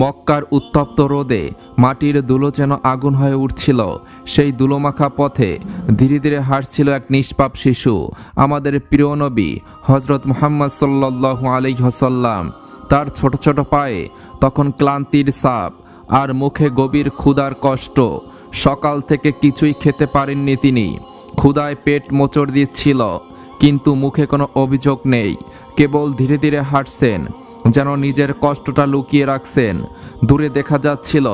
মক্কার উত্তপ্ত রোদে মাটির দুলো যেন আগুন হয়ে উঠছিল। সেই দুলোমাখা পথে ধীরে ধীরে হাঁটছিল এক নিষ্পাপ শিশু, আমাদের প্রিয় নবী হজরত মোহাম্মদ সাল্লাহ আলি হাসাল্লাম তার ছোট ছোট পায়ে তখন ক্লান্তির সাপ আর মুখে গভীর ক্ষুধার কষ্ট। সকাল থেকে কিছুই খেতে পারেননি তিনি। ক্ষুধায় পেট মোচড় দিচ্ছিল, কিন্তু মুখে কোনো অভিযোগ নেই। কেবল ধীরে ধীরে হাঁটছেন। যেন নিজের কষ্টটা লুকিয়ে রাখছেন। দূরে দেখা যাচ্ছিল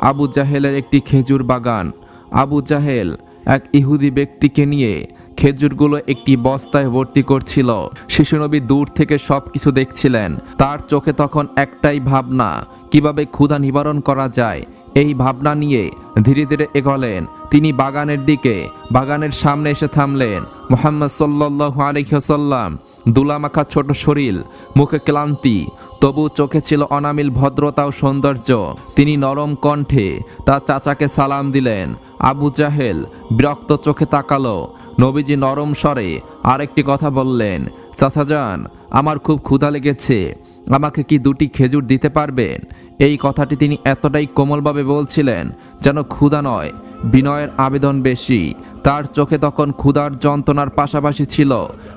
আবু জাহেলের একটি খেজুর বাগান। আবু জাহেল এক ইহুদি ব্যক্তিকে নিয়ে খেজুরগুলো একটি বস্তায় ভর্তি করছিল। শিশুনবী দূর থেকে সব কিছু দেখছিলেন। তার চোখে তখন একটাই ভাবনা, কীভাবে ক্ষুধা নিবারণ করা যায়? এই ভাবনা নিয়ে ধীরে ধীরে এগোলেন। তিনি বাগানের দিকে, বাগানের সামনে এসে থামলেন। মোহাম্মদ সাল্লাহ আলহ্লাম দুলামাখা ছোট শরীর, মুখে ক্লান্তি, তবু চোখে ছিল অনামিল ভদ্রতা ও সৌন্দর্য। তিনি নরম কণ্ঠে তার চাচাকে সালাম দিলেন। আবু জাহেল বিরক্ত চোখে তাকালো। নবীজি নরম স্বরে আরেকটি কথা বললেন চাচাজান আমার খুব ক্ষুধা লেগেছে। আমাকে কি দুটি খেজুর দিতে পারবেন? এই কথাটি তিনি এতটাই কোমলভাবে বলছিলেন যেন ক্ষুধা নয়, বিনয়ের আবেদন বেশি। তার চোখে তখন ক্ষুধার যন্ত্রণার পাশাপাশি ছিল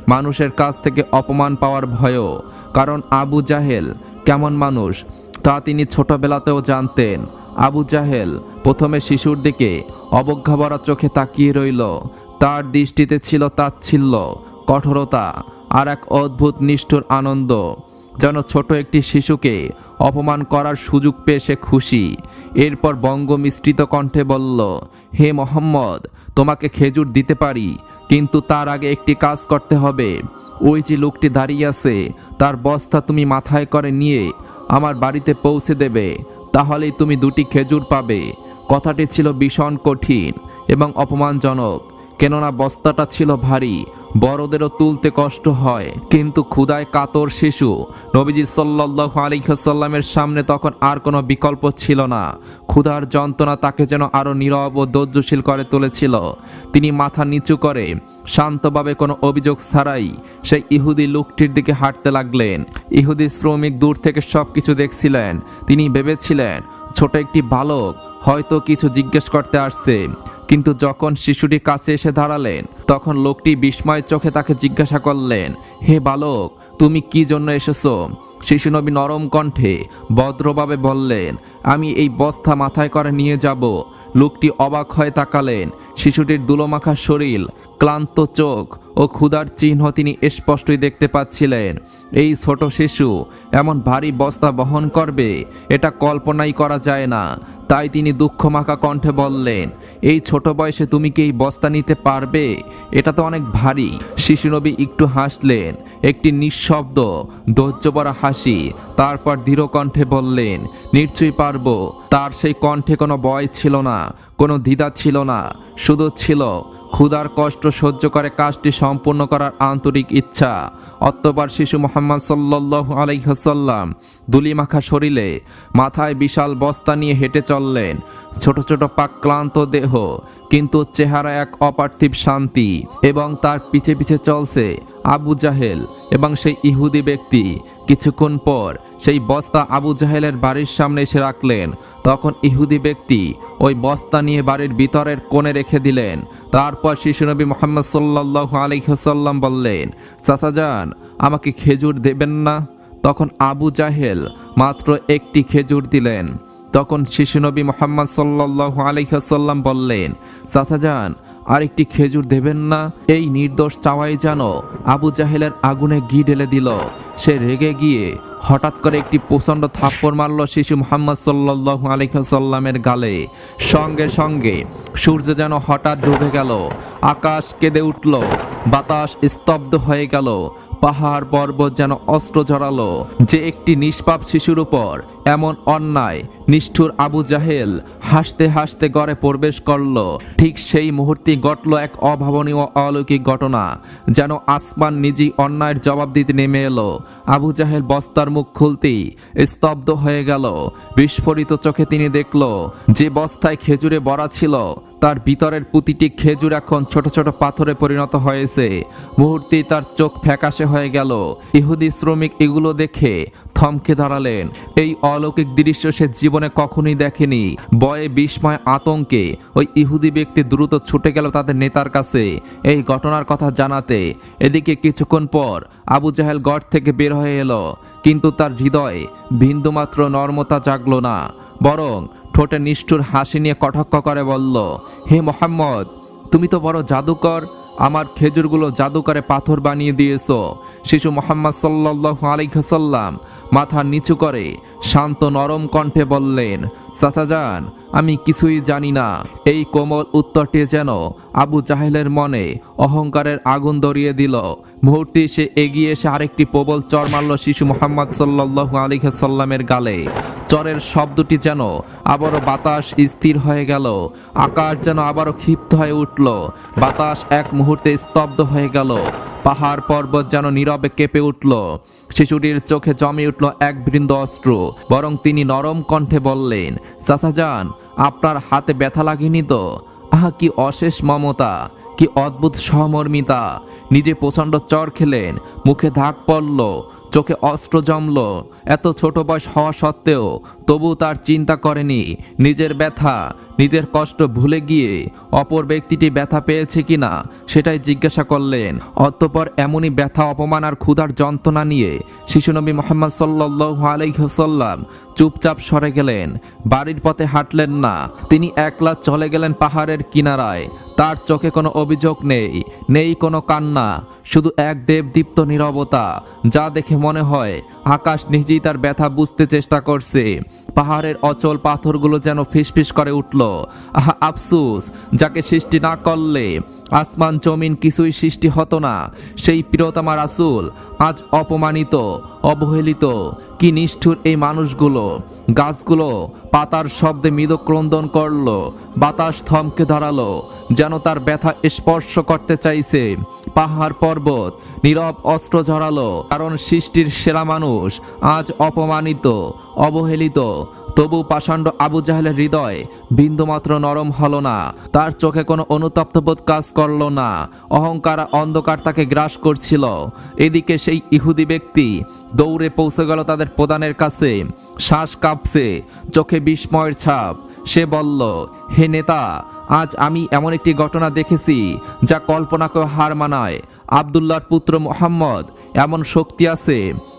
মানুষের কাছ থেকে অপমান পাওয়ার ভয়ও। কারণ আবু জাহেল কেমন মানুষ, তা তিনি ছোটবেলাতেও জানতেন। আবু জাহেল প্রথমে শিশুর দিকে অবজ্ঞাভরা চোখে তাকিয়ে রইল। তার দৃষ্টিতে ছিল তাচ্ছিল্য, কঠোরতা আর এক অদ্ভুত নিষ্ঠুর আনন্দ। যেন ছোট একটি শিশুকে অপমান করার সুযোগ পেয়ে সে খুশি। এরপর বঙ্গ মিশ্রিত কণ্ঠে বলল, হে মোহাম্মদ, তোমাকে খেজুর দিতে পারি, কিন্তু তার আগে একটি কাজ করতে হবে। ওই যে লোকটি দাঁড়িয়ে আছে, তার বস্তা তুমি মাথায় করে নিয়ে আমার বাড়িতে পৌঁছে দেবে, তাহলেই তুমি দুটি খেজুর পাবে। কথাটি ছিল ভীষণ কঠিন এবং অপমানজনক, কেননা বস্তাটা ছিল ভারী বড়দেরও তুলতে কষ্ট হয়। কিন্তু ক্ষুদায় কাতর শিশু। নবীজি সাল্লাহ আলিহাসাল্লামের সামনে তখন আর কোনো বিকল্প ছিল না। ক্ষুধার যন্ত্রণা তাকে যেন আরও নীরব ও ধৈর্যশীল করে তুলেছিল। তিনি মাথা নিচু করে শান্তভাবে কোনো অভিযোগ ছাড়াই সেই ইহুদি লোকটির দিকে হাঁটতে লাগলেন। ইহুদি শ্রমিক দূর থেকে সব কিছু দেখছিলেন। তিনি ভেবেছিলেন, ছোট একটি বালক হয়তো কিছু জিজ্ঞেস করতে আসছে। কিন্তু যখন শিশুটি কাছে এসে দাঁড়ালেন, তখন লোকটি বিস্ময় চোখে তাকে জিজ্ঞাসা করলেন, হে বালক, তুমি কি জন্য এসেছ? শিশু নবী নরম কণ্ঠে ভদ্রভাবে বললেন, আমি এই বস্তা মাথায় করে নিয়ে যাব। লোকটি অবাক হয়ে তাকালেন। শিশুটির দুলোমাখা শরীর, ক্লান্ত চোখ ও ক্ষুধার চিহ্ন তিনি স্পষ্টই দেখতে পাচ্ছিলেন। এই ছোট শিশু, এমন ভারী বস্তা বহন করবে, এটা কল্পনাই করা যায় না। তাই তিনি দুঃখ মাখা কণ্ঠে বললেন, এই ছোট বয়সে তুমি কি এই বস্তা নিতে পারবে? এটা তো অনেক ভারী। শিশুনবী একটু হাসলেন, একটি নিঃশব্দ, ধৈর্যভরা হাসি, তারপর দৃঢ় কণ্ঠে বললেন, নিশ্চয়ই পারব। তার সেই কণ্ঠে কোনো ভয় ছিল না, কোনো দ্বিধা ছিল না, শুধু ছিল ক্ষুধার কষ্ট সহ্য করে কাজটি সম্পূর্ণ করার আন্তরিক ইচ্ছা। অত্তবার শিশু মোহাম্মদ সাল্লাহ আলাইহাসাল্লাম দুলিমাখা শরীরে মাথায় বিশাল বস্তা নিয়ে হেঁটে চললেন। ছোট ছোট পাক ক্লান্ত দেহ, কিন্তু চেহারা এক অপার্থিব শান্তি এবং তার পিছে পিছে চলছে আবু জাহেল এবং সেই ইহুদি ব্যক্তি। কিছুক্ষণ পর সেই বস্তা আবু জাহেলের বাড়ির সামনে এসে রাখলেন। তখন ইহুদি ব্যক্তি ওই বস্তা নিয়ে বাড়ির ভিতরের কোণে রেখে দিলেন। তারপর শিশুনবী মোহাম্মদ সাল্লাহ আলিহাসাল্লাম বললেন চাচাজান আমাকে খেজুর দেবেন না? তখন আবু জাহেল মাত্র একটি খেজুর দিলেন। তখন শিশুনবী মোহাম্মদ সাল্লাহ আলিহাসাল্লাম বললেন চাচাজান আরেকটি খেজুর দেবেন না? এই নির্দোষ চাওয়াই যেন আবু জাহেলের আগুনে ঘি ঢেলে দিল। সে রেগে গিয়ে হঠাৎ করে একটি প্রচণ্ড থাপ্পড় মারল শিশু মোহাম্মদ সাল্লু আলহিহাসাল্লামের গালে। সঙ্গে সঙ্গে সূর্য যেন হঠাৎ ডুবে গেল। আকাশ কেঁদে উঠল। বাতাস স্তব্ধ হয়ে গেল। পাহাড় পর্বত যেন অস্ত্র জড়ালো। যে একটি নিষ্পাপ শিশুর উপর এমন অন্যায়, নিষ্ঠুর আবু জাহেল হাসতে হাসতে গড়ে প্রবেশ করল। ঠিক সেই মুহূর্তে ঘটল এক অভাবনীয় অলৌকিক ঘটনা, যেন আসমান নিজেই অন্যায়ের জবাব দিতে নেমে এলো। আবু জাহেল বস্তার মুখ খুলতেই স্তব্ধ হয়ে গেল। বিস্ফোরিত চোখে তিনি দেখল, যে বস্তায় খেজুরে ভরা ছিল তার ভিতরের প্রতিটি খেজুর এখন ছোট ছোট পাথরে পরিণত হয়েছে। মুহূর্তেই তার চোখ ফ্যাকাশে হয়ে গেল। ইহুদি শ্রমিক এগুলো দেখে থমকে দাঁড়ালেন। এই অলৌকিক দৃশ্য সে জীবনে কখনোই দেখেনি। বয়ে বিস্ময় আতঙ্কে ওই ইহুদি ব্যক্তি দ্রুত ছুটে গেল তাদের নেতার কাছে। এই ঘটনার কথা জানাতে এদিকে কিছুক্ষণ পর আবু জাহেল গড় থেকে বের হয়ে এলো। কিন্তু তার হৃদয়ে বিন্দুমাত্র নর্মতা জাগলো না। বরং ঠোঁটে নিষ্ঠুর হাসি নিয়ে কটাক্ষ করে বলল, হে মোহাম্মদ, তুমি তো বড় জাদুকর। আমার খেজুরগুলো জাদুকরে পাথর বানিয়ে দিয়েছ। শিশু মোহাম্মদ সাল্লাহ আলাইসাল্লাম মাথা নিচু করে শান্ত নরম কণ্ঠে বললেন চাচাজান আমি কিছুই জানি না। এই কোমল উত্তরটি যেন আবু জাহেলের মনে অহংকারের আগুন ধরিয়ে দিল। মুহূর্তে সে এগিয়ে এসে আরেকটি প্রবল চর মারল শিশু মোহাম্মদ সাল্লাহ আলিহাসাল্লামের গালে। চরের শব্দটি যেন আবারও বাতাস স্থির হয়ে গেল। আকাশ যেন আবারও ক্ষিপ্ত হয়ে উঠল। বাতাস এক মুহূর্তে স্তব্ধ হয়ে গেল। পাহাড় পর্বত যেন নীরবে কেঁপে উঠল। শিশুটির চোখে জমে উঠল এক বৃন্দ অস্ত্র, বরং তিনি নরম কণ্ঠে বললেন, চাচাজান, আপনার হাতে ব্যথা লাগেনি তো? আহা, কি অশেষ মমতা, কি অদ্ভুত সহমর্মিতা। নিজে প্রচণ্ড চর খেলেন, মুখে ধাক পড়ল চোখে অস্ত্র জমল। এত ছোট বয়স হওয়া সত্ত্বেও তবু তার চিন্তা করেনি। নিজের ব্যথা, নিজের কষ্ট ভুলে গিয়ে অপর ব্যক্তিটি ব্যথা পেয়েছে কিনা সেটাই জিজ্ঞাসা করলেন। অতঃপর এমনই ব্যথা, অপমান আর ক্ষুধার যন্ত্রণা নিয়ে শিশুনবী মোহাম্মদ সাল্লাহ আলাইসাল্লাম চুপচাপ সরে গেলেন। বাড়ির পথে হাঁটলেন না। তিনি একলা চলে গেলেন পাহাড়ের কিনারায়। তার চোখে কোনো অভিযোগ নেই নেই কোনো কান্না। শুধু এক দেবদীপ্ত নীরবতা, যা দেখে মনে হয় আকাশ নিজেই তার ব্যথা বুঝতে চেষ্টা করছে। পাহাড়ের অচল পাথরগুলো যেন ফিসফিস করে উঠল। আহা, আফসুস, যাকে সৃষ্টি না করলে আসমান জমিন কিছুই সৃষ্টি হতো না। সেই প্রিয়তমা রাসুল আজ অপমানিত, অবহেলিত কি নিষ্ঠুর এই মানুষগুলো? গাছগুলো পাতার শব্দে মৃদ ক্রন্দন করল, বাতাস থমকে দাঁড়াল যেন তার ব্যথা স্পর্শ করতে চাইছে। পাহাড় পর্বত নীরব অস্ত্র ঝরালো, কারণ সৃষ্টির সেরা মানুষ আজ অপমানিত, অবহেলিত তবু পাষাণ্ড আবু জাহেলের হৃদয় বিন্দুমাত্র নরম হল না। তার চোখে কোনো অনুতপ্তবোধ কাজ করল না। অহংকার অন্ধকার তাকে গ্রাস করছিল। এদিকে সেই ইহুদি ব্যক্তি দৌড়ে পৌঁছে গেল তাদের প্রধানের কাছে। শ্বাস কাঁপছে, চোখে বিস্ময়ের ছাপ। সে বলল, হে নেতা, আজ আমি এমন একটি ঘটনা দেখেছি যা কল্পনাকেও হার মানায়। আবদুল্লাহর পুত্র মোহাম্মদ এমন শক্তি আছে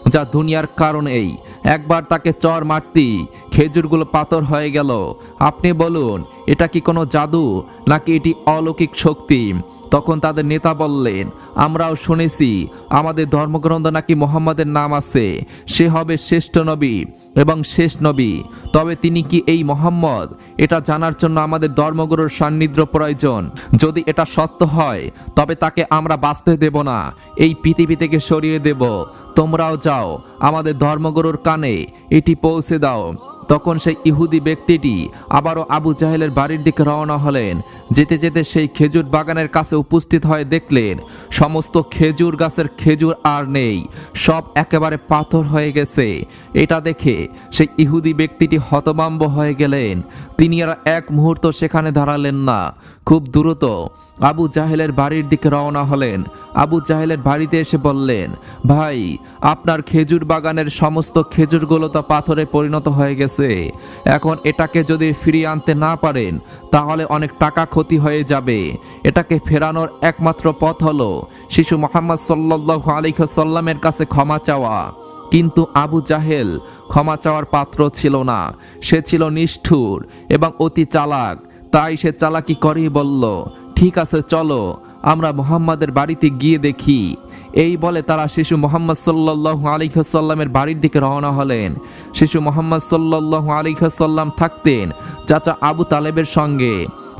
যা দুনিয়ার কারণেই একবার তাকে চর মারতি খেজুরগুলো পাথর হয়ে গেল। আপনি বলুন, এটা কি কোনো জাদু নাকি এটি অলৌকিক শক্তি? তখন তাদের নেতা বললেন, আমরাও শুনেছি, আমাদের ধর্মগ্রন্থ নাকি মোহাম্মদের নাম আছে। সে হবে শ্রেষ্ঠ নবী এবং শেষ নবী। তবে তিনি কি এই মোহাম্মদ? এটা জানার জন্য আমাদের ধর্মগুরুর সান্নিধ্য প্রয়োজন। যদি এটা সত্য হয়, তবে তাকে আমরা বাঁচতে দেব না। এই পৃথিবী থেকে সরিয়ে দেব। তোমরাও যাও, আমাদের ধর্মগুরুর কানে এটি পৌঁছে দাও। তখন সেই ইহুদি ব্যক্তিটি আবারও আবু জাহেলের বাড়ির দিকে রওনা হলেন। যেতে যেতে সেই খেজুর বাগানের কাছে উপস্থিত হয়ে দেখলেন, সমস্ত খেজুর গাছের খেজুর আর নেই, সব একেবারে পাথর হয়ে গেছে। এটা দেখে সেই ইহুদি ব্যক্তিটি হতবাম্ব হয়ে গেলেন। তিনি আর এক মুহূর্ত সেখানে দাঁড়ালেন না। খুব দ্রুত আবু জাহেলের বাড়ির দিকে রওনা হলেন। আবু জাহেলের বাড়িতে এসে বললেন, ভাই, আপনার খেজুর বাগানের সমস্ত খেজুরগুলো তো পাথরে পরিণত হয়ে গেছে। এখন এটাকে যদি ফিরিয়ে আনতে না পারেন, তাহলে অনেক টাকা ক্ষতি হয়ে যাবে। এটাকে ফেরানোর একমাত্র পথ হলো শিশু মোহাম্মদ সাল্লাহ আলিসাল্লামের কাছে ক্ষমা চাওয়া। কিন্তু আবু জাহেল ক্ষমা চাওয়ার পাত্র ছিল না। সে ছিল নিষ্ঠুর এবং অতি চালাক। তাই সে চালাকি করেই বলল, ঠিক আছে, চলো। আমরা মোহাম্মদের বাড়িতে গিয়ে দেখি। এই বলে তারা শিশু মোহাম্মদ সাল্লাহ আলিহাসাল্লামের বাড়ির দিকে রওনা হলেন। শিশু মোহাম্মদ সাল্লাহ আলিহাসাল্লাম থাকতেন চাচা আবু তালেবের সঙ্গে।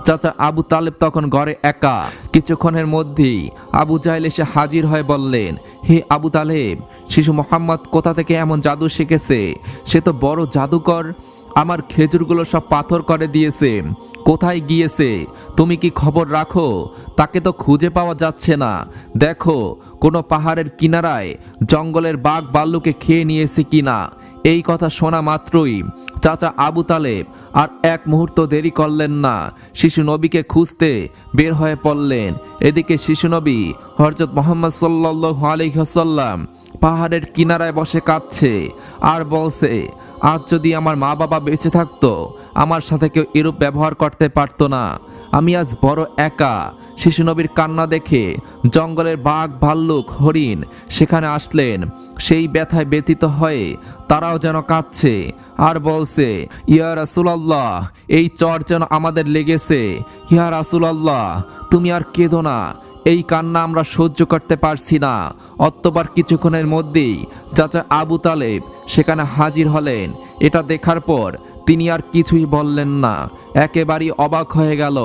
চাচা আবু তালেব তখন ঘরে একা। কিছুক্ষণের মধ্যেই আবু জাহেল এসে হাজির হয়ে বললেন, হে আবু তালেব, শিশু মোহাম্মদ কোথা থেকে এমন জাদু শিখেছে? সে তো বড় জাদুকর। আমার খেজুরগুলো সব পাথর করে দিয়েছে। কোথায় গিয়েছে? তুমি কি খবর রাখো? তাকে তো খুঁজে পাওয়া যাচ্ছে না। দেখো, কোনো পাহাড়ের কিনারায় জঙ্গলের বাঘ বাল্লুকে খেয়ে নিয়েছে কিনা? এই কথা শোনা মাত্রই চাচা আবু তালেব আর এক মুহূর্ত দেরি করলেন না। শিশু নবীকে খুঁজতে বের হয়ে পড়লেন। এদিকে শিশু নবী হরজত মোহাম্মদ সাল্লাহ আলহাসাল্লাম পাহাড়ের কিনারায় বসে কাঁদছে আর বলছে আজ যদি আমার মা বাবা বেঁচে থাকতো, আমার সাথে কেউ এরূপ ব্যবহার করতে পারতো না। আমি আজ বড় একা। শিশু নবীর কান্না দেখে জঙ্গলের বাঘ, ভাল্লুক, হরিণ সেখানে আসলেন। সেই ব্যথায় ব্যতীত হয়ে তারাও যেন কাঁদছে আর বলছে, ইয়া রাসুলাল্লাহ, এই চর যেন আমাদের লেগেছে। ইয়া রাসুলাল্লাহ, তুমি আর কেঁদো না। এই কান্না আমরা সহ্য করতে পারছি না। অতবার কিছুক্ষণের মধ্যেই চাচা আবু তালেব সেখানে হাজির হলেন। এটা দেখার পর তিনি আর কিছুই বললেন না। একেবারেই অবাক হয়ে গেল।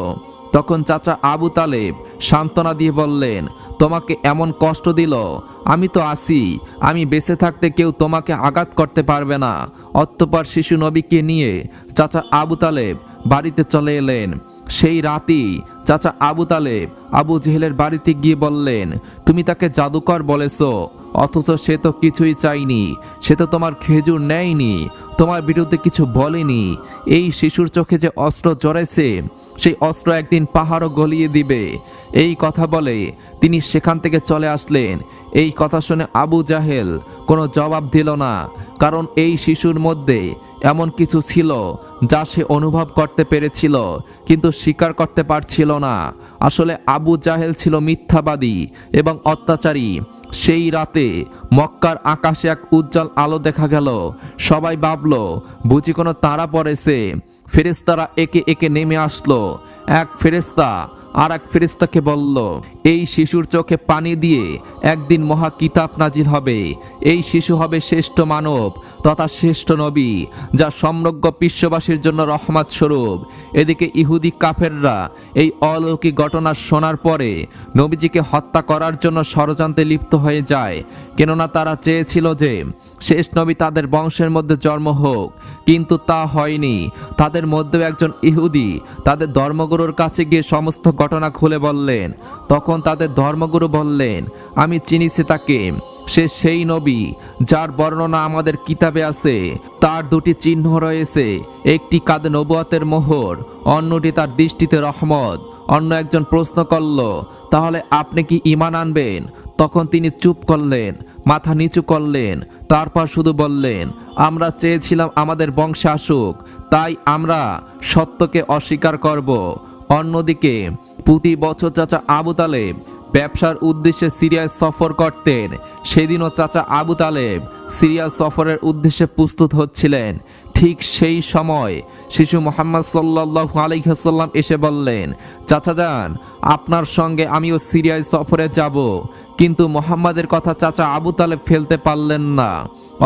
তখন চাচা আবু তালেব সান্ত্বনা দিয়ে বললেন, তোমাকে এমন কষ্ট দিল? আমি তো আসি আমি বেঁচে থাকতে কেউ তোমাকে আঘাত করতে পারবে না। অতঃপর শিশু নবীকে নিয়ে চাচা আবু তালেব বাড়িতে চলে এলেন। সেই রাতেই চাচা আবু তালেব। আবু জেহেলের বাড়িতে গিয়ে বললেন, তুমি তাকে জাদুকর বলেছ, অথচ সে তো কিছুই চাইনি সে তো তোমার খেজুর নেয়নি, তোমার বিরুদ্ধে কিছু বলেনি। এই শিশুর চোখে যে অস্ত্র জড়াইছে, সেই অস্ত্র একদিন পাহাড়ও গলিয়ে দিবে। এই কথা বলে তিনি সেখান থেকে চলে আসলেন। এই কথা শুনে আবু জাহেল কোনো জবাব দিল না, কারণ এই শিশুর মধ্যে এমন কিছু ছিল যা সে অনুভব করতে পেরেছিল, কিন্তু স্বীকার করতে পারছিল না। আসলে আবু জাহেল ছিল মিথ্যাবাদী এবং অত্যাচারী। সেই রাতে মক্কার আকাশে এক উজ্জ্বল আলো দেখা গেল। সবাই ভাবল, বুঝি কোনো তারা পড়েছে। ফেরেস্তারা একে একে নেমে আসলো। এক ফেরেস্তা আর এক ফেরেস্তাকে বলল, এই শিশুর চোখে পানি দিয়ে একদিন মহা কিতাব নাজির হবে। এই শিশু হবে শ্রেষ্ঠ মানব, তথা শ্রেষ্ঠ নবী, যা সমগ্র বিশ্ববাসীর জন্য রহমত স্বরূপ। এদিকে ইহুদি কাফেররা এই অলৌকিক ঘটনা শোনার পরে নবীজিকে হত্যা করার জন্য ষড়যন্ত্রে লিপ্ত হয়ে যায়। কেননা তারা চেয়েছিল যে শেষ নবী তাদের বংশের মধ্যে জন্ম হোক। কিন্তু তা হয়নি। তাদের মধ্যেও একজন ইহুদি তাদের ধর্মগুরুর কাছে গিয়ে সমস্ত ঘটনা খুলে বললেন। তখন তাদের ধর্মগুরু বললেন, আমি চিনিছি তাকে সে সেই নবী যার বর্ণনা আমাদের কিতাবে আছে। তার দুটি চিহ্ন রয়েছে। একটি কাঁধে নবুয়াতের মোহর, অন্যটি তার দৃষ্টিতে রহমত। অন্য একজন প্রশ্ন করল, তাহলে আপনি কি ইমান আনবেন? তখন তিনি চুপ করলেন, মাথা নিচু করলেন, তারপর শুধু বললেন আমরা চেয়েছিলাম আমাদের বংশে আসুক, তাই আমরা সত্যকে অস্বীকার করব। অন্যদিকে, প্রতি বছর চাচা আবু তালেব ব্যবসার উদ্দেশ্যে সিরিয়ায় সফর করতেন। সেদিনও চাচা আবু তালেব সিরিয়া সফরের উদ্দেশ্যে প্রস্তুত হচ্ছিলেন। ঠিক সেই সময় শিশু মোহাম্মদ সাল্লাহ আলহাসাল্লাম এসে বললেন, চাচা যান, আপনার সঙ্গে আমিও সিরিয়ায় সফরে যাব। কিন্তু মোহাম্মদের কথা চাচা আবু তালেব ফেলতে পারলেন না।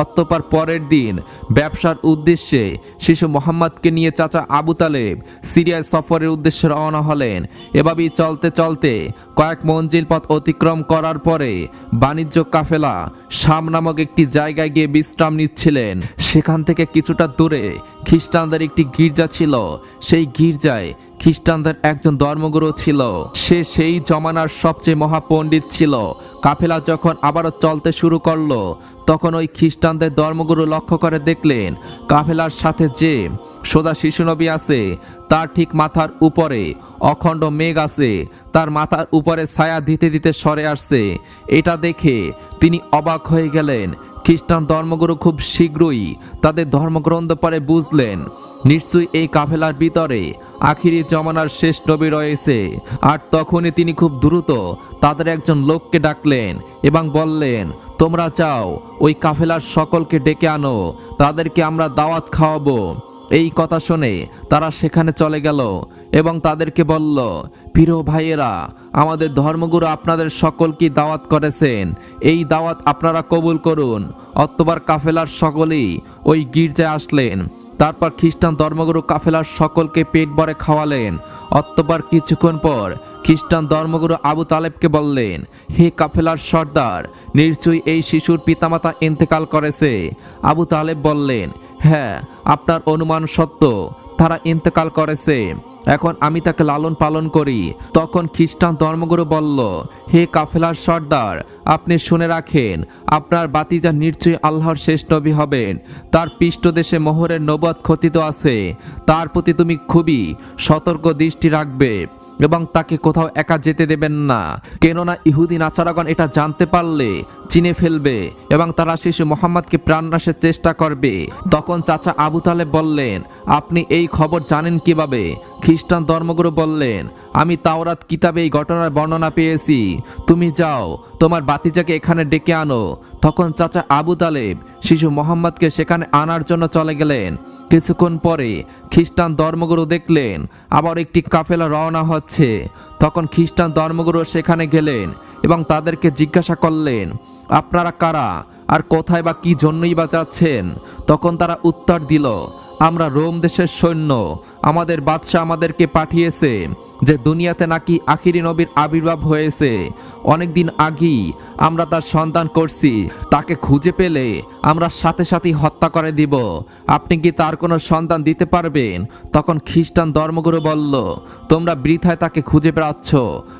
অতঃপর পরের দিন ব্যবসার উদ্দেশ্যে শিশু মোহাম্মদকে নিয়ে চাচা আবু তালেব সিরিয়ায় সফরের উদ্দেশ্যে রওনা হলেন। এভাবেই চলতে চলতে কয়েক মঞ্জিল পথ অতিক্রম করার পরে বাণিজ্য কাফেলা শাম নামক একটি জায়গায় গিয়ে বিশ্রাম নিচ্ছিলেন। সেখান থেকে কিছুটা দূরে খ্রিস্টানদের একটি গির্জা ছিল। সেই গির্জায় খ্রিস্টানদের একজন ধর্মগুরু ছিল। সে সেই জমানার সবচেয়ে মহাপণ্ডিত ছিল। কাফেলা যখন আবারও চলতে শুরু করল, তখন ওই খ্রিস্টানদের ধর্মগুরু লক্ষ্য করে দেখলেন, কাফেলার সাথে যে সোদা শিশু নবী আছে, তার ঠিক মাথার উপরে অখণ্ড মেঘ আছে, তার মাথার উপরে ছায়া দিতে দিতে সরে আসছে। এটা দেখে তিনি অবাক হয়ে গেলেন খ্রিস্টান ধর্মগুরু খুব শীঘ্রই তাদের ধর্মগ্রন্থ পরে বুঝলেন। নিশ্চয়ই এই কাফেলার ভিতরে আখিরি জমানার শেষ নবী রয়েছে। আর তখনই তিনি খুব দ্রুত তাদের একজন লোককে ডাকলেন এবং বললেন, তোমরা চাও ওই কাফেলার সকলকে ডেকে আনো, তাদেরকে আমরা দাওয়াত খাওয়াবো। এই কথা শুনে তারা সেখানে চলে গেল এবং তাদেরকে বলল প্রিয় ভাইয়েরা, আমাদের ধর্মগুরু আপনাদের সকলকে দাওয়াত করেছেন। এই দাওয়াত আপনারা কবুল করুন। অতবার কাফেলার সকলেই ওই গির্জায় আসলেন। তারপর খ্রিস্টান ধর্মগুরু কাফেলার সকলকে পেট ভরে খাওয়ালেন। অতবার কিছুক্ষণ পর খ্রিস্টান ধর্মগুরু আবু তালেবকে বললেন, হে কাফেলার সর্দার, নিশ্চয়ই এই শিশুর পিতামাতা ইন্তেকাল করেছে। আবু তালেব বললেন হ্যাঁ আপনার অনুমান সত্য। তারা ইন্তেকাল করেছে। এখন আমি তাকে লালন পালন করি। তখন খ্রিস্টান ধর্মগুরু বলল, হে কাফেলার সর্দার, আপনি শুনে রাখেন, আপনার বাতিজা নিশ্চয়ই আল্লাহর শেষ নবী হবেন। তার পৃষ্ঠদেশে মোহরের নবদ খতিত আছে। তার প্রতি তুমি খুবই সতর্ক দৃষ্টি রাখবে। এবং তাকে কোথাও একা যেতে দেবেন না। কেননা ইহুদি নাচারাগণ এটা জানতে পারলে, চিনে ফেলবে এবং তারা শিশু মোহাম্মদকে প্রাণনাশের চেষ্টা করবে। তখন চাচা আবু তালেব বললেন, আপনি এই খবর জানেন কীভাবে? খ্রিস্টান ধর্মগুরু বললেন, আমি তাওরাত কিতাবে এই ঘটনার বর্ণনা পেয়েছি। তুমি যাও, তোমার বাতিজাকে এখানে ডেকে আনো। তখন চাচা আবু তালেব শিশু মোহাম্মদকে সেখানে আনার জন্য চলে গেলেন। কিছুক্ষণ পরে খ্রিস্টান ধর্মগুরু দেখলেন আবার একটি কাফেলা রওনা হচ্ছে। তখন খ্রিস্টান ধর্মগুরু সেখানে গেলেন এবং তাদেরকে জিজ্ঞাসা করলেন, আপনারা কারা? আর কোথায় বা কি জন্যই বা যাচ্ছেন? তখন তারা উত্তর দিল, আমরা রোম দেশের সৈন্য। আমাদের বাদশাহ আমাদেরকে পাঠিয়েছে যে দুনিয়াতে নাকি আখিরি নবীর আবির্ভাব হয়েছে। অনেকদিন আগেই আমরা তার সন্ধান করছি। তাকে খুঁজে পেলে আমরা সাথে সাথেই হত্যা করে দিব। আপনি কি তার কোনো সন্ধান দিতে পারবেন? তখন খ্রিস্টান ধর্মগুরু বলল, তোমরা বৃথায় তাকে খুঁজে বেড়াচ্ছ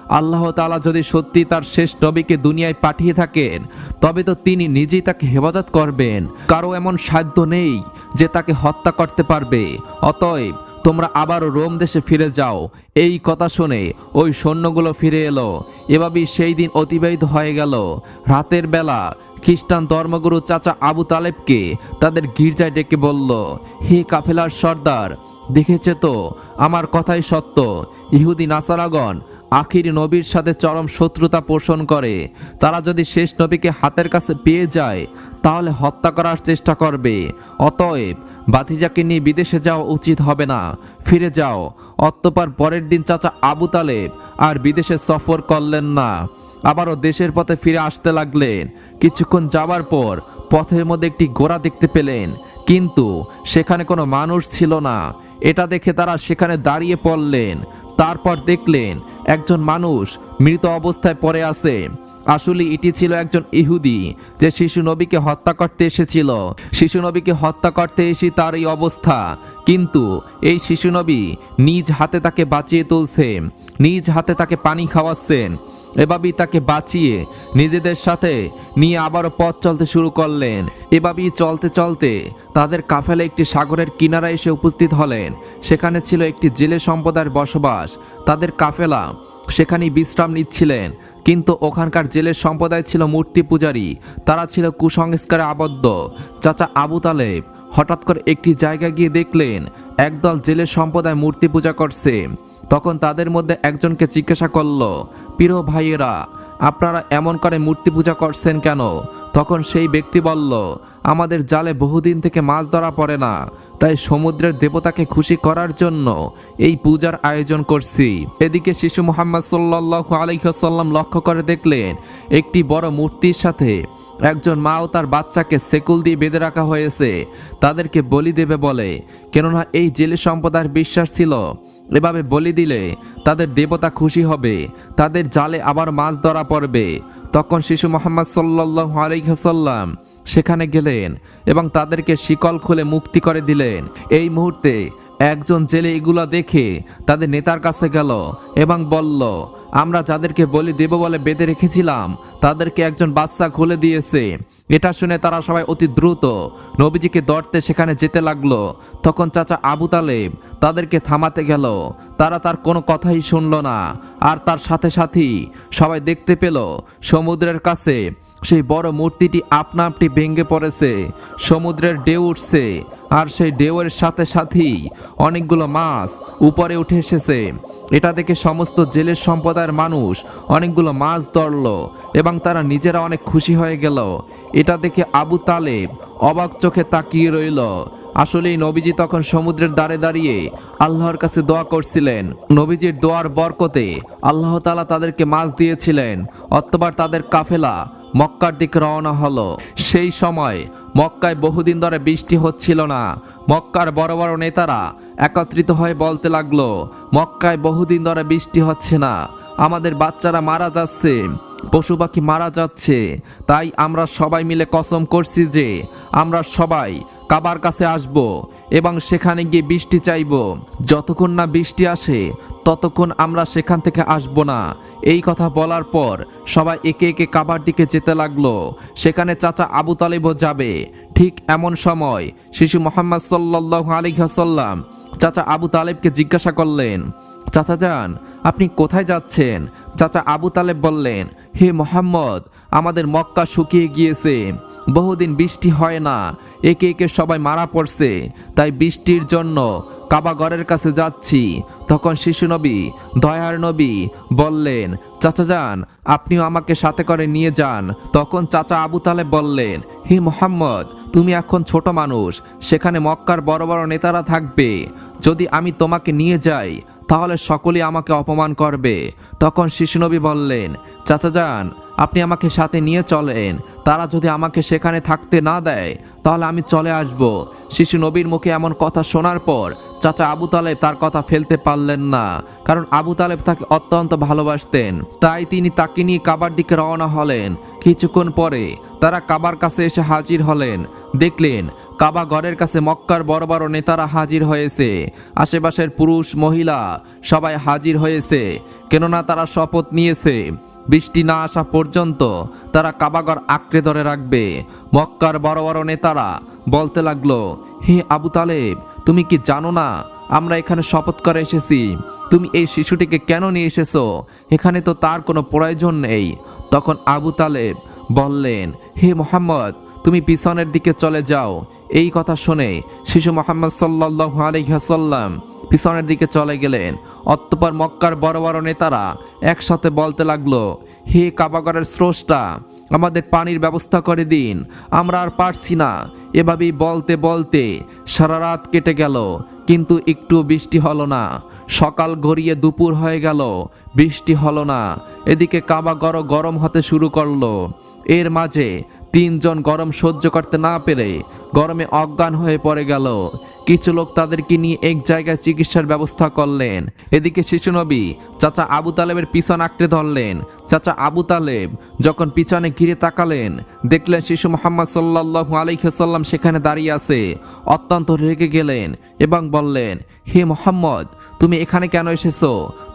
আল্লাহ তাআলা যদি সত্যি তার শেষ নবীকে দুনিয়ায় পাঠিয়ে থাকেন, তবে তো তিনি নিজেই তাকে হেফাজত করবেন। কারও এমন সাধ্য নেই যে তাকে হত্যা করতে পারবে। অতএব তোমরা আবারও রোম দেশে ফিরে যাও। এই কথা শুনে ওই সৈন্যগুলো ফিরে এলো। এভাবেই সেই দিন অতিবাহিত হয়ে গেল। রাতের বেলা খ্রিস্টান ধর্মগুরু চাচা আবু তালেবকে তাদের গির্জায় ডেকে বলল, হে কাফেলার সর্দার, দেখেছে তো, আমার কথাই সত্য। ইহুদি নাসারাগণ আখির নবীর সাথে চরম শত্রুতা পোষণ করে। তারা যদি শেষ নবীকে হাতের কাছে পেয়ে যায়, তাহলে হত্যা করার চেষ্টা করবে। অতএব বাতিজাকে নিয়ে বিদেশে যাওয়া উচিত হবে না। ফিরে যাও। অতঃপর পরের দিন চাচা আবু তালেব আর বিদেশে সফর করলেন না। আবারও দেশের পথে ফিরে আসতে লাগলেন। কিছুক্ষণ যাওয়ার পর পথের মধ্যে একটি গোড়া দেখতে পেলেন। কিন্তু সেখানে কোনো মানুষ ছিল না। এটা দেখে তারা সেখানে দাঁড়িয়ে পড়লেন। তারপর দেখলেন একজন মানুষ মৃত অবস্থায় পড়ে আছে। আসলে এটি ছিল একজন ইহুদি যে শিশু নবীকে হত্যা করতে এসেছিল। শিশু নবীকে হত্যা করতে এসে তার এই অবস্থা। কিন্তু এই শিশু নবী নিজ হাতে তাকে বাঁচিয়ে তুলছে, নিজ হাতে তাকে পানি খাওয়াচ্ছেন এভাবেই তাকে বাঁচিয়ে নিজেদের সাথে নিয়ে আবারও পথ চলতে শুরু করলেন। এভাবেই চলতে চলতে তাদের কাফেলে একটি সাগরের কিনারা এসে উপস্থিত হলেন। সেখানে ছিল একটি জেলে সম্প্রদায়ের বসবাস। তাদের কাফেলা সেখানেই বিশ্রাম নিচ্ছিলেন। কিন্তু ওখানকার জেলের সম্প্রদায় ছিল মূর্তি পূজারী। তারা ছিল কুসংস্কারে আবদ্ধ। চাচা আবু তালেব হঠাৎ করে একটি জায়গায় গিয়ে দেখলেন, একদল জেলের সম্প্রদায় মূর্তি পূজা করছে। তখন তাদের মধ্যে একজনকে জিজ্ঞাসা করল, প্রিয় ভাইয়েরা, আপনারা এমন করে মূর্তি পূজা করছেন কেন? তখন সেই ব্যক্তি বলল, আমাদের জালে বহুদিন থেকে মাছ ধরা পড়ে না। তাই সমুদ্রের দেবতাকে খুশি করার জন্য এই পূজার আয়োজন করছি। এদিকে শিশু মোহাম্মদ সাল্লাহ আলাইসাল্লাম লক্ষ্য করে দেখলেন, একটি বড় মূর্তির সাথে একজন মা ও তার বাচ্চাকে সেকুল দিয়ে বেঁধে রাখা হয়েছে। তাদেরকে বলি দেবে বলে, কেননা এই জেলে সম্প্রদায়ের বিশ্বাস ছিল। এভাবে বলি দিলে তাদের দেবতা খুশি হবে, তাদের জালে আবার মাছ ধরা পড়বে। তখন শিশু মোহাম্মদ সাল্লাহ আলাইসাল্লাম সেখানে গেলেন এবং তাদেরকে শিকল খুলে মুক্তি করে দিলেন। এই মুহূর্তে একজন জেলে এগুলো দেখে তাদের নেতার কাছে গেল এবং বলল, আমরা যাদেরকে বলি দেব বলে বেঁধে রেখেছিলাম, তাদেরকে একজন বাচ্চা খুলে দিয়েছে। এটা শুনে তারা সবাই অতি দ্রুত নবীজিকে দৌড়তে সেখানে যেতে লাগল। তখন চাচা আবু তালেব তাদেরকে থামাতে গেল। তারা তার কোনো কথাই শুনল না। আর তার সাথে সাথেই সবাই দেখতে পেল সমুদ্রের কাছে সেই বড় মূর্তিটি আপনা আপনি ভেঙে পড়েছে। সমুদ্রের ঢেউ উঠছে আর সেই ঢেউয়ের সাথে সাথেই অনেকগুলো মাছ উপরে উঠে এসেছে। এটা দেখে সমস্ত জেলের সম্প্রদায়ের মানুষ অনেকগুলো মাছ ধরল এবং তারা নিজেরা অনেক খুশি হয়ে গেল। এটা দেখে আবু তালেব অবাক চোখে তাকিয়ে রইল। আসলেই নবীজি তখন সমুদ্রের দ্বারে দাঁড়িয়ে আল্লাহর কাছে দোয়া করছিলেন। নবীজির দোয়ার বরকতে আল্লাহ তালা তাদেরকে মাছ দিয়েছিলেন, অতবার তাদের কাফেলা মক্কার দিকে রওনা হলো। সেই সময় মক্কায় বহুদিন ধরে বৃষ্টি হচ্ছিল না। মক্কার বড় বড় নেতারা একত্রিত হয়ে বলতে লাগল, মক্কায় বহুদিন ধরে বৃষ্টি হচ্ছে না। আমাদের বাচ্চারা মারা যাচ্ছে, পশু পাখি মারা যাচ্ছে। তাই আমরা সবাই মিলে কসম করছি যে, আমরা সবাই কাবার কাছে আসব এবং সেখানে গিয়ে বৃষ্টি চাইব। যতক্ষণ না বৃষ্টি আসে, ততক্ষণ আমরা সেখান থেকে আসব না। এই কথা বলার পর সবাই একে একে কাবার দিকে যেতে লাগল। সেখানে চাচা আবু তালেবও যাবে। ঠিক এমন সময় শিশু মোহাম্মদ সাল্লাহ আলিহাসাল্লাম চাচা আবু তালেবকে জিজ্ঞাসা করলেন, চাচা যান আপনি কোথায় যাচ্ছেন? চাচা আবু তালেব বললেন, হে মোহাম্মদ, আমাদের মক্কা শুকিয়ে গিয়েছে। বহুদিন বৃষ্টি হয় না। একে একে সবাই মারা পড়ছে। তাই বৃষ্টির জন্য কাবাগরের কাছে যাচ্ছি। তখন শিশু নবী, দয়ার নবী বললেন, চাচা যান, আপনিও আমাকে সাথে করে নিয়ে যান। তখন চাচা আবু তালেব বললেন, হে মোহাম্মদ, তুমি এখন ছোট মানুষ, সেখানে মক্কার বড় বড় নেতারা থাকবে। যদি আমি তোমাকে নিয়ে যাই, তাহলে সকলেই আমাকে অপমান করবে। তখন শিশুনবী বললেন, চাচা যান, আপনি আমাকে সাথে নিয়ে চলেন। তারা যদি আমাকে সেখানে থাকতে না দেয়, তাহলে আমি চলে আসব। শিশু নবীর মুখে এমন কথা শোনার পর চাচা আবু তালেব তার কথা ফেলতে পারলেন না, কারণ আবু তালেব তাকে অত্যন্ত ভালোবাসতেন। তাই তিনি তাকে নিয়ে কাবার দিকে রওনা হলেন। কিছুক্ষণ পরে তারা কাবার কাছে এসে হাজির হলেন। দেখলেন কাবা ঘরের কাছে মক্কার বড় বড় নেতারা হাজির হয়েছে। আশেপাশের পুরুষ, মহিলা সবাই হাজির হয়েছে, কেননা তারা শপথ নিয়েছে। বৃষ্টি না আসা পর্যন্ত তারা কাবাগর আঁকড়ে ধরে রাখবে। মক্কার বড় বড় নেতারা বলতে লাগল, হে আবু তালেব, তুমি কি জানো না আমরা এখানে শপথ করে এসেছি? তুমি এই শিশুটিকে কেন নিয়ে এসেছ? এখানে তো তার কোনো প্রয়োজন নেই। তখন আবু তালেব বললেন, হে মোহাম্মদ, তুমি পিছনের দিকে চলে যাও। এই কথা শুনে শিশু মোহাম্মদ সাল্লাহ আলহাসাল্লাম পিছনের দিকে চলে গেলেন। অতঃপর মক্কার বড় বড় নেতারা একসাথে বলতে লাগল, হে কাবাগরের স্রষ্টা, আমাদের পানির ব্যবস্থা করে দিন, আমরা আর পারছি না। এভাবেই বলতে বলতে সারা রাত কেটে গেল, কিন্তু একটু বৃষ্টি হলো না। সকাল গড়িয়ে দুপুর হয়ে গেল, বৃষ্টি হলো না। এদিকে কাবাগর গরম হতে শুরু করল। এর মাঝে তিনজন গরম সহ্য করতে না পেরে গরমে অজ্ঞান হয়ে পড়ে গেল। কিছু লোক তাদেরকে নিয়ে এক জায়গায় চিকিৎসার ব্যবস্থা করলেন। এদিকে শিশু নবী চাচা আবু তালেবের পিছন আঁকড়ে ধরলেন। চাচা আবু তালেব যখন পিছনে ঘিরে তাকালেন, দেখলেন শিশু মোহাম্মদ সাল্লাহ আলাইসাল্লাম সেখানে দাঁড়িয়ে আছে। অত্যন্ত রেগে গেলেন এবং বললেন, হে মোহাম্মদ, তুমি এখানে কেন এসেছ?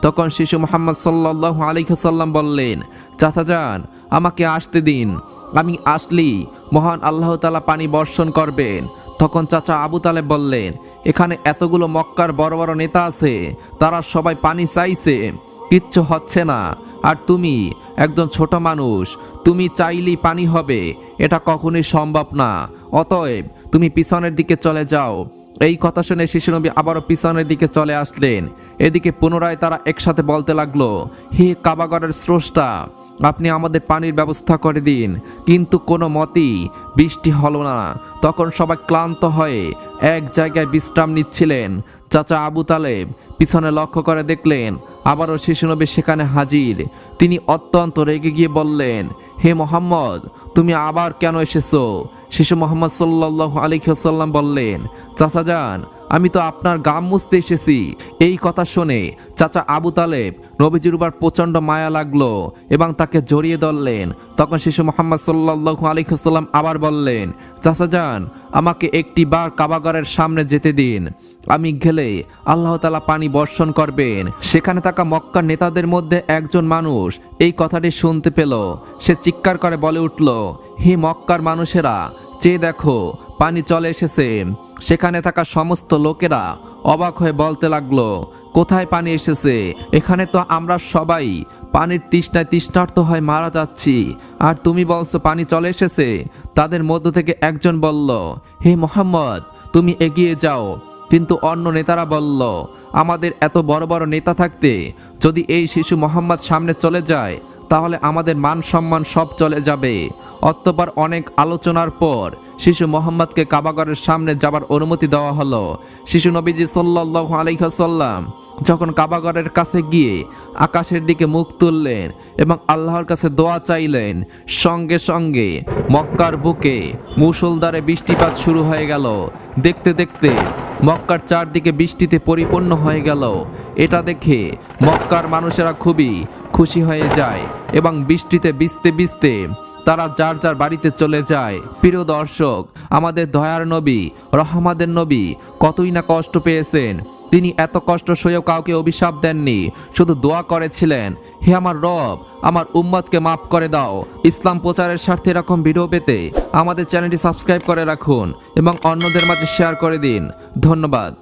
তখন শিশু মোহাম্মদ সাল্লাহ আলাইসাল্লাম বললেন, চাচা যান আমাকে আসতে দিন। আমি আসলেই মহান আল্লাহ তালা পানি বর্ষণ করবেন। তখন চাচা আবু তালেব বললেন, এখানে এতগুলো মক্কার বড় বড় নেতা আছে, তারা সবাই পানি চাইছে। কিচ্ছু হচ্ছে না। আর তুমি একজন ছোট মানুষ, তুমি চাইলেই পানি হবে। এটা কখনোই সম্ভব না। অতএব তুমি পিছনের দিকে চলে যাও। এই কথা শুনে শিশুনবী আবারও পিছনের দিকে চলে আসলেন। এদিকে পুনরায় তারা একসাথে বলতে লাগল, হে কাবাগরের স্রষ্টা, আপনি আমাদের পানির ব্যবস্থা করে দিন, কিন্তু কোনো মতেই বৃষ্টি হলো না। তখন সবাই ক্লান্ত হয়ে এক জায়গায় বিশ্রাম নিচ্ছিলেন। চাচা আবু তালেব পিছনে লক্ষ্য করে দেখলেন, আবারও শিশুনবী সেখানে হাজির। তিনি অত্যন্ত রেগে গিয়ে বললেন, হে মোহাম্মদ, তুমি আবার কেন এসেছ? শিশু মোহাম্মদ সাল্লাহ আলিহাসাল্লাম বললেন চাচা যান আমি তো আপনার গাম মুছতে এসেছি। এই কথা শুনে চাচা আবু তালেব নবীজির উপর প্রচণ্ড মায়া লাগল এবং তাকে জড়িয়ে ধরলেন। তখন শিশু মোহাম্মদ সাল্লাহ আলিহাসাল্লাম আবার বললেন, চাচা যান আমাকে একটি বার কাবাগরের সামনে যেতে দিন। আমি গেলে আল্লাহ তালা পানি বর্ষণ করবেন। সেখানে থাকা মক্কার নেতাদের মধ্যে একজন মানুষ এই কথাটি শুনতে পেল। সে চিৎকার করে বলে উঠল, হে মক্কার মানুষেরা চেয়ে দেখো, পানি চলে এসেছে। সেখানে থাকা সমস্ত লোকেরা অবাক হয়ে বলতে লাগল, কোথায় পানি এসেছে? এখানে তো আমরা সবাই পানির তৃষ্ণায় তৃষ্ণার্ত হয়ে মারা যাচ্ছি। আর তুমি বলছো পানি চলে এসেছে? তাদের মধ্য থেকে একজন বলল, হে মোহাম্মদ, তুমি এগিয়ে যাও। কিন্তু অন্য নেতারা বলল, আমাদের এত বড় বড় নেতা থাকতে যদি এই শিশু মোহাম্মদ সামনে চলে যায় তাহলে আমাদের মান সম্মান সব চলে যাবে। অতঃপর অনেক আলোচনার পর শিশু মোহাম্মদকে কাবাগরের সামনে যাবার অনুমতি দেওয়া হলো। শিশু নবীজি সাল্লাহ আলাইসাল্লাম যখন কাবাগরের কাছে গিয়ে আকাশের দিকে মুখ তুললেন এবং আল্লাহর কাছে দোয়া চাইলেন, সঙ্গে সঙ্গে মক্কার বুকে মুসলদারে বৃষ্টিপাত শুরু হয়ে গেল। দেখতে দেখতে মক্কার চারদিকে বৃষ্টিতে পরিপূর্ণ হয়ে গেল। এটা দেখে মক্কার মানুষেরা খুবই খুশি হয়ে যায় এবং বৃষ্টিতে ভিজতে ভিজতে তারা যার যার বাড়িতে চলে যায়। প্রিয় দর্শক, আমাদের দয়ার নবী রহমাদের নবী কতই না কষ্ট পেয়েছেন। তিনি এত কষ্ট সয়েও কাউকে অভিশাপ দেননি। শুধু দোয়া করেছিলেন, হে আমার রব, আমার উম্মতকে মাফ করে দাও। ইসলাম প্রচারের স্বার্থে এরকম ভিডিও পেতে আমাদের চ্যানেলটি সাবস্ক্রাইব করে রাখুন এবং অন্যদের মাঝে শেয়ার করে দিন। ধন্যবাদ।